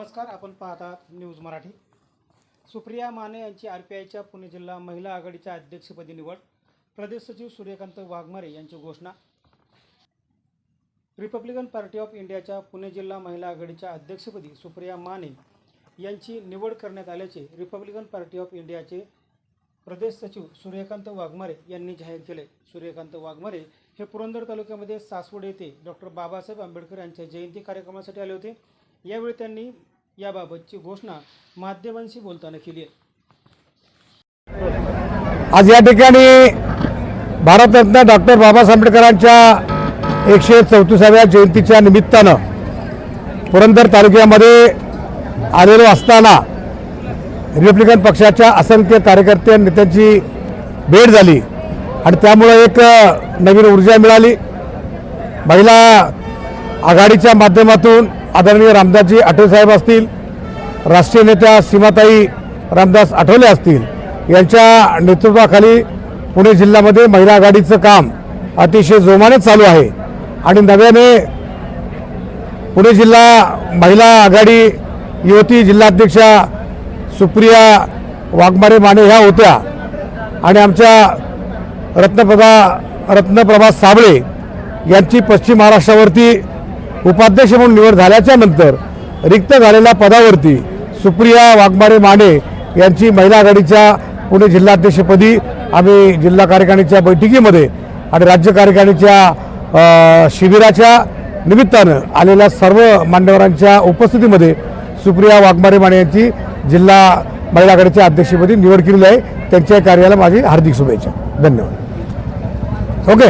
नमस्कार आपण पाहता न्यूज मराठी. सुप्रिया माने यांची आर पी आयच्या पुणे जिल्हा महिला आघाडीच्या अध्यक्षपदी निवड. प्रदेश सचिव सूर्यकांत वाघमारे यांची घोषणा. रिपब्लिकन पार्टी ऑफ इंडियाच्या पुणे जिल्हा महिला आघाडीच्या अध्यक्षपदी सुप्रिया माने यांची निवड करण्यात आल्याचे रिपब्लिकन पार्टी ऑफ इंडियाचे प्रदेश सचिव सूर्यकांत वाघमारे यांनी जाहीर केले. सूर्यकांत वाघमारे हे पुरंदर तालुक्यामध्ये सासवड येथे डॉक्टर बाबासाहेब आंबेडकर यांच्या जयंती कार्यक्रमासाठी आले होते. यावेळी त्यांनी याबाबतची घोषणा माध्यमांशी बोलताना केली आहे. आज या ठिकाणी भारतरत्न डॉक्टर बाबासाहेब आंबेडकरांच्या एकशे चौतीसाव्या जयंतीच्या निमित्तानं पुरंदर तालुक्यामध्ये आलेलो असताना रिपब्लिकन पक्षाच्या असंख्य कार्यकर्ते नेत्यांची भेट झाली. आणि त्यामुळं एक नवीन ऊर्जा मिळाली. महिला आघाडीच्या माध्यमातून आदरणीय रामदासजी आठवले साहेब असतील राष्ट्रीय नेत्या सीमाताई रामदास आठवले असतील यांच्या नेतृत्वाखाली पुणे जिल्ह्यामध्ये महिला आघाडीचं काम अतिशय जोमाने चालू आहे. आणि नव्याने पुणे जिल्हा महिला आघाडी युवती जिल्हाध्यक्षा सुप्रिया वाघमारे माने ह्या होत्या. आणि आमच्या रत्नप्रभा रत्नप्रभा साबळे यांची पश्चिम महाराष्ट्रावरती उपाध्यक्ष म्हणून निवड झाल्याच्यानंतर रिक्त झालेल्या पदावरती सुप्रिया वाघमारे माने यांची महिला आघाडीच्या पुणे जिल्हाध्यक्षपदी आम्ही जिल्हा कार्यकारिणीच्या बैठकीमध्ये आणि राज्य कार्यकारिणीच्या शिबिराच्या निमित्तानं आलेल्या सर्व मान्यवरांच्या उपस्थितीमध्ये सुप्रिया वाघमारे माने यांची जिल्हा महिला आघाडीच्या अध्यक्षपदी निवड केलेली आहे. त्यांच्या कार्याला माझी हार्दिक शुभेच्छा. धन्यवाद. ओके.